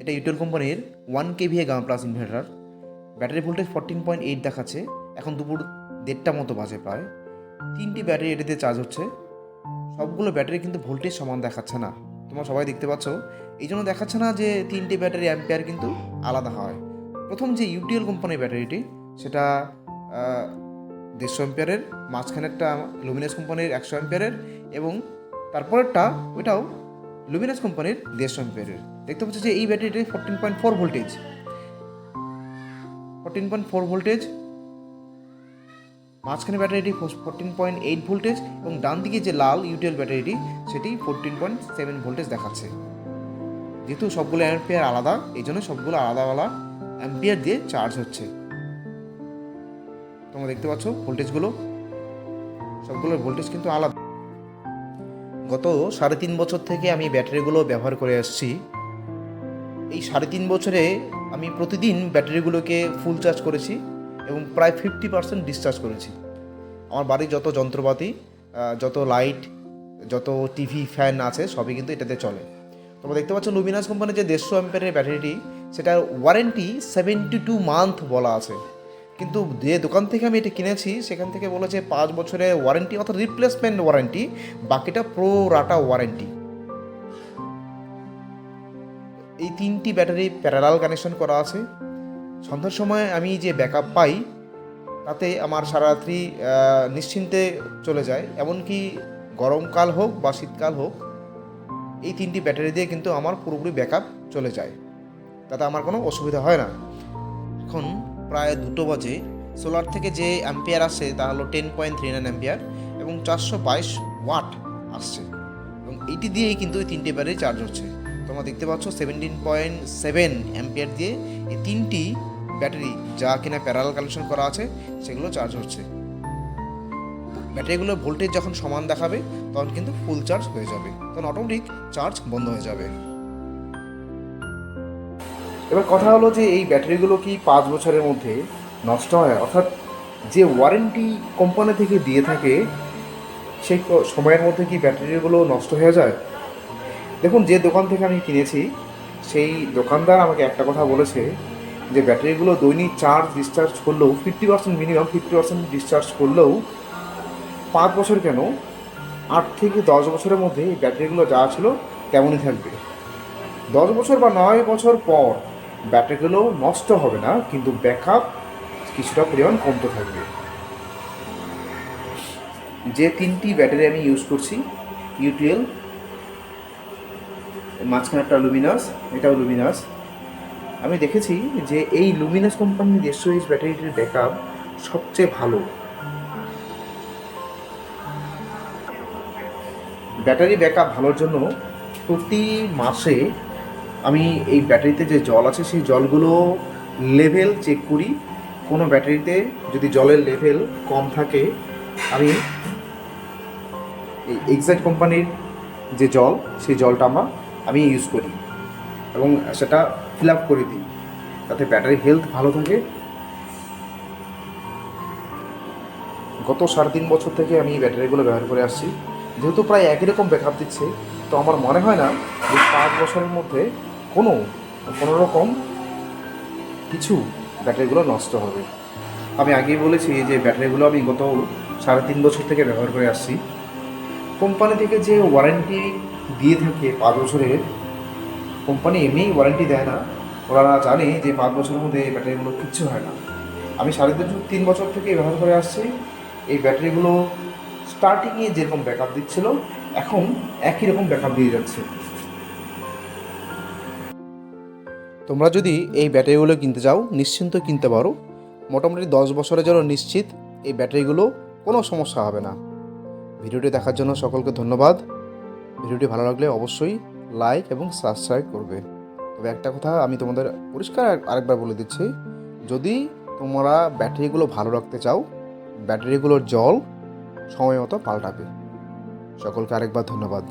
এটা ইউটেল কোম্পানির one KVA gamma plus inverter battery voltage fourteen point eight দেখাচ্ছে। এখন দুপুর দেড়টা মতো বাজে প্রায়। তিনটি ব্যাটারি এটিতে চার্জ হচ্ছে। সবগুলো ব্যাটারি কিন্তু ভোল্টেজ সমান দেখাচ্ছে না। তোমরা সবাই দেখতে পাচ্ছ। এই জন্য দেখাচ্ছে না যে তিনটি ব্যাটারি অ্যাম্পিয়ার কিন্তু আলাদা হয়। প্রথম যে ইউটিএল কোম্পানির ব্যাটারিটি, সেটা দেড়শো অ্যাম্পিয়ারের মাঝখানেরটা লুমিনাস কোম্পানির একশো অ্যাম্পিয়ারের এবং তারপরেরটা ওইটাও লুমিনাস কোম্পানির দেড়শো অ্যাম্পিয়ারের দেখতে পাচ্ছ যে এই ব্যাটারিটি fourteen point four voltage fourteen point four voltage মাঝখানে ব্যাটারিটি ফোরটিন পয়েন্ট এইট ভোল্টেজ এবং ডান দিকে যে লাল ইউটিএল ব্যাটারিটি, সেটি ফোরটিন পয়েন্ট সেভেন ভোল্টেজ দেখাচ্ছে। যেহেতু সবগুলো অ্যাম্পিয়ার আলাদা, এই জন্য সবগুলো আলাদা আলাদা অ্যাম্পিয়ার দিয়ে চার্জ হচ্ছে। তোমরা দেখতে পাচ্ছ ভোল্টেজগুলো সবগুলোর ভোল্টেজ কিন্তু আলাদা। গত সাড়ে তিন বছর থেকে আমি ব্যাটারিগুলো ব্যবহার করে আসছি। এই সাড়ে তিন বছরে আমি প্রতিদিন ব্যাটারিগুলোকে ফুল চার্জ করেছি এবং প্রায় ফিফটি পার্সেন্ট ডিসচার্জ করেছি। আমার বাড়ির যত যন্ত্রপাতি যত লাইট যত টিভি ফ্যান আছে, সবই কিন্তু এটাতে চলে। তোমরা দেখতে পাচ্ছ লুমিনাস কোম্পানির যে দেড়শো অ্যাম্পিয়ারের ব্যাটারিটি, সেটার ওয়ারেন্টি সেভেন্টি টু মান্থ বলা আছে। কিন্তু যে দোকান থেকে আমি এটা কিনেছি, সেখান থেকে বলেছে পাঁচ বছরের ওয়ারেন্টি অর্থাৎ রিপ্লেসমেন্ট ওয়ারেন্টি বাকিটা প্রো রাটা ওয়ারেন্টি এই তিনটি ব্যাটারি প্যারালাল কানেকশন করা আছে। সন্ধ্যার সময় আমি যে ব্যাকআপ পাই তাতে আমার সারারাত্রি আহ, নিশ্চিন্তে চলে যায়। এমনকি গরমকাল হোক বা শীতকাল হোক এই তিনটি ব্যাটারি দিয়ে কিন্তু আমার পুরোপুরি ব্যাকআপ চলে যায়। তাতে আমার কোনো অসুবিধা হয় না। এখন প্রায় দুটো বাজে। সোলার থেকে যে অ্যাম্পিয়ার আসছে তা হলো ten point three nine ampere এবং চারশো বাইশ ওয়াট আসছে। এবং এইটি দিয়েই কিন্তু এই তিনটে ব্যাটারি চার্জ হচ্ছে। তোমরা দেখতে পাচ্ছ সেভেন্টিন পয়েন্ট সেভেন অ্যাম্পিয়ার দিয়ে এই তিনটি ব্যাটারি যা কিনা প্যারাল কানেকশন করা আছে, সেগুলো চার্জ হচ্ছে। ব্যাটারিগুলোর ভোল্টেজ যখন সমান দেখাবে, তখন কিন্তু ফুল চার্জ হয়ে যাবে। তখন অটোমেটিক চার্জ বন্ধ হয়ে যাবে। এবার কথা হলো যে এই ব্যাটারিগুলো কি পাঁচ বছরের মধ্যে নষ্ট হয়? অর্থাৎ যে ওয়ারেন্টি কোম্পানি থেকে দিয়ে থাকে, সেই সময়ের মধ্যে কি ব্যাটারিগুলো নষ্ট হয়ে যায়? দেখুন, যে দোকান থেকে আমি কিনেছি, সেই দোকানদার আমাকে একটা কথা বলেছে যে, ব্যাটারিগুলো দৈনিক চার্জ ডিসচার্জ করলেও fifty percent minimum fifty percent discharge করলেও, পাঁচ বছর কেন? আট থেকে দশ বছরের মধ্যে এই ব্যাটারিগুলো যা ছিল, তেমনই থাকবে। দশ বছর বা নয় বছর পর, ব্যাটারিগুলো নষ্ট হবে না, কিন্তু ব্যাকআপ কিছুটা পরিমাণ কমতে থাকবে। যে তিনটি ব্যাটারি আমি ইউজ করছি ইউটিএল মাঝখানে একটা লুমিনাস এটাও লুমিনাস আমি দেখেছি যে এই লুমিনাস কোম্পানির দেড়শো এইচ ব্যাটারিটির ব্যাকআপ সবচেয়ে ভালো। ব্যাটারি ব্যাকআপ ভালোর জন্য প্রতি মাসে আমি এই ব্যাটারিতে যে জল আছে, সেই জলগুলো লেভেল চেক করি। কোনো ব্যাটারিতে যদি জলের লেভেল কম থাকে, আমি এই এক্সাক্ট কোম্পানির যে জল, সেই জলটা আমরা আমি ইউজ করি এবং সেটা ফিল আপ করে দিই তাতে ব্যাটারি হেলথ ভালো থাকে। গত সাড়ে তিন বছর থেকে আমি এই ব্যাটারিগুলো ব্যবহার করে আসছি। যেহেতু প্রায় একই রকম ব্যাকআপ দিচ্ছে, তো আমার মনে হয় না যে পাঁচ বছরের মধ্যে কোনো কোনো রকম কিছু ব্যাটারিগুলো নষ্ট হবে। আমি আগেই বলেছি যে ব্যাটারিগুলো আমি গত সাড়ে তিন বছর থেকে ব্যবহার করে আসছি। কোম্পানি থেকে যে ওয়ারেন্টি দিয়ে থাকে পাঁচ বছরের। কোম্পানি এমনিই ওয়ারেন্টি দেয় না। ওরা জানে যে পাঁচ বছরের মধ্যে এই ব্যাটারিগুলো কিচ্ছু হয় না। আমি সাড়ে তিন তিন বছর থেকে ব্যবহার করে আসছি। এই ব্যাটারিগুলো স্টার্টিংয়ে যেরকম ব্যাকআপ দিচ্ছিল, এখন একই রকম ব্যাকআপ দিয়ে যাচ্ছে। তোমরা যদি এই ব্যাটারিগুলো কিনতে চাও, নিশ্চিন্ত কিনতে পারো। মোটামুটি দশ বছরের জন্য নিশ্চিত এই ব্যাটারিগুলো কোনো সমস্যা হবে না। ভিডিওটি দেখার জন্য সকলকে ধন্যবাদ। ভিডিওটি ভালো লাগলে অবশ্যই লাইক এবং সাবস্ক্রাইব করবে। তবে একটা কথা আমি তোমাদের পরিষ্কার আরেকবার বলে দিচ্ছি, যদি তোমরা ব্যাটারিগুলো ভালো রাখতে চাও, ব্যাটারিগুলোর জল সময় মতো পাল্টাবে। সকলকে আরেকবার ধন্যবাদ।